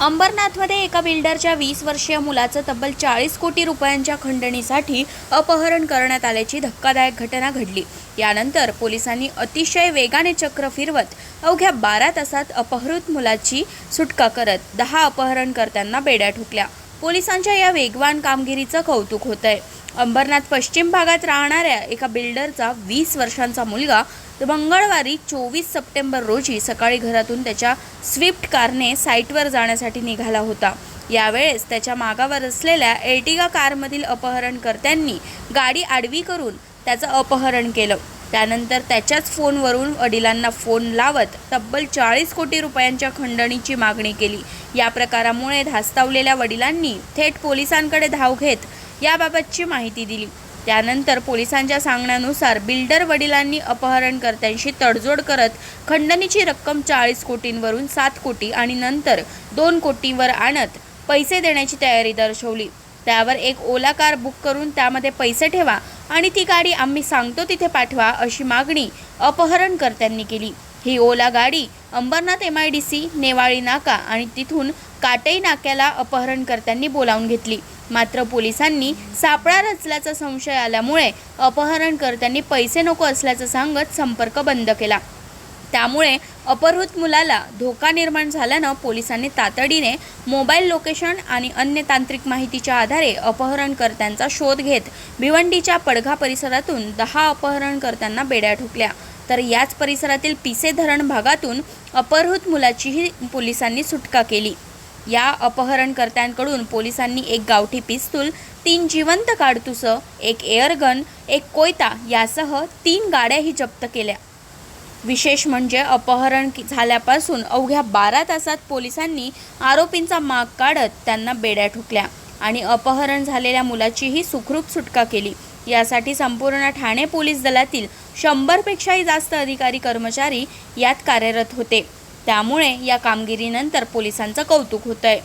अंबरनाथमध्ये एका बिल्डरच्या वीस वर्षीय मुलाचं तब्बल चाळीस कोटी रुपयांच्या खंडणीसाठी अपहरण करण्यात आल्याची धक्कादायक घटना घडली. यानंतर पोलिसांनी अतिशय वेगाने चक्र फिरवत अवघ्या बारा तासात अपहृत मुलाची सुटका करत दहा अपहरणकर्त्यांना बेड्या ठोकल्या. पोलिसांच्या या वेगवान कामगिरीचं कौतुक होत आहे अंबरनाथ पश्चिम भागात राहणाऱ्या एका बिल्डरचा वीस वर्षांचा मुलगा मंगळवारी चोवीस सप्टेंबर रोजी सकाळी घरातून त्याच्या स्विफ्ट कारने साईटवर जाण्यासाठी निघाला होता. यावेळेस त्याच्या मागावर असलेल्या एर्टिगा कारमधील अपहरणकर्त्यांनी गाडी आडवी करून त्याचं अपहरण केलं. त्यानंतर त्याच्याच फोनवरून वडिलांना फोन लावत तब्बल चाळीस कोटी रुपयांच्या खंडणीची मागणी केली. या प्रकारामुळे धास्तावलेल्या वडिलांनी थेट पोलिसांकडे धाव घेत याबाबतची माहिती दिली. त्यानंतर पोलिसांच्या सांगण्यानुसार बिल्डर वडिलांनी अपहरणकर्त्यांशी तडजोड करत खंडणीची रक्कम चाळीस कोटींवरून सात कोटी आणि नंतर दोन कोटींवर आणत पैसे देण्याची तयारी दर्शवली. त्यावर एक ओला कार बुक करून त्यामध्ये पैसे ठेवा आणि ती गाडी आम्ही सांगतो तिथे पाठवा अशी मागणी अपहरणकर्त्यांनी केली. ही ओला गाडी Ambernath M I D C Newali नाका आणि तिथून काटई नाक्याला अपहरणकर्त्यांनी बोलावून घेतली. मात्र पोलिसांनी सापळा रचल्याचा संशय आल्यामुळे अपहरणकर्त्यांनी पैसे नको असल्याचं सांगत संपर्क बंद केला. त्यामुळे अपहृत मुलाला धोका निर्माण झाल्यानं पोलिसांनी तातडीने मोबाईल लोकेशन आणि अन्य तांत्रिक माहितीच्या आधारे अपहरणकर्त्यांचा शोध घेत भिवंडीच्या पडघा परिसरातून दहा अपहरणकर्त्यांना बेड्या ठोकल्या. तर याच परिसरातील पिसे धरण भागातून अपहृत मुलाचीही पोलिसांनी सुटका केली. या अपहरणकर्त्यांकडून पोलिसांनी एक गावठी पिस्तूल तीन जिवंत काडतुसं एक एअरगन एक कोयता यासह तीन गाड्याही जप्त केल्या. विशेष म्हणजे अपहरण झाल्यापासून अवघ्या बारा तासात पोलिसांनी आरोपींचा माग काढत त्यांना बेड्या ठोकल्या आणि अपहरण झालेल्या मुलाचीही सुखरूप सुटका केली. यासाठी संपूर्ण ठाणे पोलीस दलातील शंभरपेक्षाही जास्त अधिकारी कर्मचारी यात कार्यरत होते. त्यामुळे या कामगिरीनंतर पोलिसांचं कौतुक होतं आहे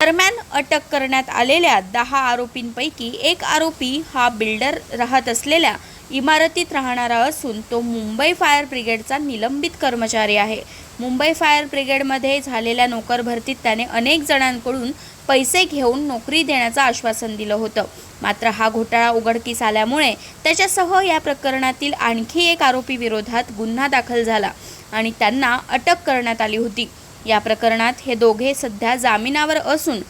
दरम्यान अटक करण्यात आलेल्या दहा आरोपींपैकी एक आरोपी हा बिल्डर राहत असलेल्या इमारतीत राहणारा असून तो मुंबई फायर ब्रिगेडचा निलंबित कर्मचारी आहे. मुंबई फायर ब्रिगेडमध्ये झालेल्या नोकर भरतीत त्याने अनेक जणांकडून पैसे घेऊन नोकरी देण्याचं आश्वासन दिलं होतं. मात्र हा घोटाळा उघडकीस आल्यामुळे त्याच्यासह या प्रकरणातील आणखी एक आरोपी विरोधात गुन्हा दाखल झाला आणि त्यांना अटक करण्यात आली होती. या प्रकरणात हे दोघे सध्या जामिनावर असून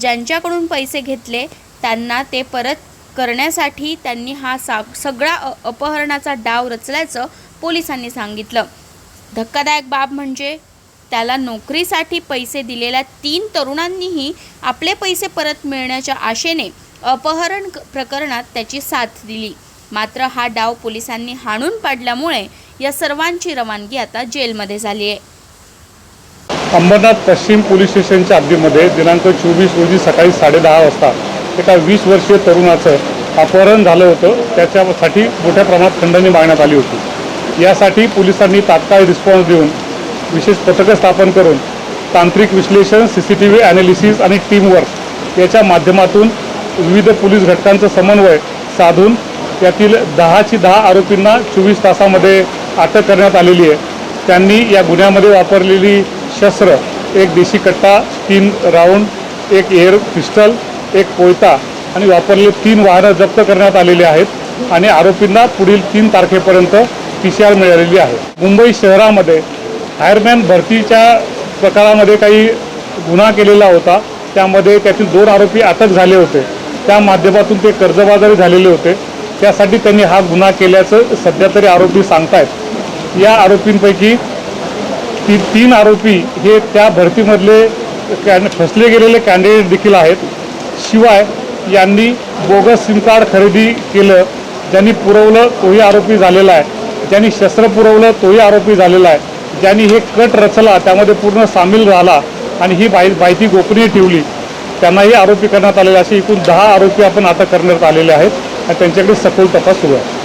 ज्यांच्याकडून पैसे घेतले त्यांना ते परत करण्यासाठी त्यांनी हा सा सगळा अपहरणाचा डाव रचल्याचं पोलिसांनी सांगितलं. धक्कादायक बाब म्हणजे त्याला नोकरीसाठी पैसे दिलेल्या तीन तरुणांनीही आपले पैसे परत मिळण्याच्या आशेने अपहरण प्रकरणात त्याची साथ दिली. मात्र हा डाव पोलिसांनी हाणून पाडल्यामुळे या सर्वांची रवानगी आता जेलमध्ये झाली आहे अंबरनाथ पश्चिम पोलीस स्टेशनच्या हद्दीमध्ये दिनांक चोवीस रोजी सकाळी साडेदहा वाजता एका वीस वर्षीय तरुणाचं अपहरण झालं होतं. त्याच्यासाठी मोठ्या प्रमाणात खंडणी मागण्यात आली होती. यासाठी पोलिसांनी तात्काळ रिस्पॉन्स देऊन विशेष पथकं स्थापन करून तांत्रिक विश्लेषण C C T V analysis आणि टीमवर्क याच्या माध्यमातून विविध पोलीस घटकांचं समन्वय साधून यातील दहाची दहा आरोपींना चोवीस तासामध्ये अटक करण्यात आलेली आहे. त्यांनी या गुन्ह्यामध्ये वापरलेली शस्त्र एक देशी कट्टा तीन राऊंड एक एअर पिस्टल एक कोयता आणि वापरले तीन वाहनं जप्त करण्यात आलेली आहेत आणि आरोपींना पुढील तीन तारखेपर्यंत पी सी आर मिळालेली आहे. मुंबई शहरामध्ये फायरमॅन भरतीच्या प्रकारामध्ये काही गुन्हा केलेला होता. त्यामध्ये त्यातील दोन आरोपी अटक झाले होते. त्या माध्यमातून ते कर्जबाजारी झालेले होते. त्यासाठी त्यांनी हा गुन्हा केल्याचं सध्या तरी आरोपी सांगतायत. या आरोपींपैकी ती तीन आरोपी हे त्या भरतीमधले कॅन फसले गेलेले कॅन्डिडेट देखील आहेत. शिवाय यांनी बोगस सिम कार्ड खरेदी केलं ज्यांनी पुरवलं तोही आरोपी झालेला आहे. ज्यांनी शस्त्र पुरवलं तोही आरोपी झालेला आहे. ज्यांनी हे कट रचला त्यामध्ये पूर्ण सामील झाला आणि ही बाई माहिती गोपनीय ठेवली. त्यांनाही आरोपी करण्यात आलेले असे एकूण दहा आरोपी आपण आता करण्यात आलेले आहेत आणि त्यांच्याकडे सखोल तपास सुरू आहे.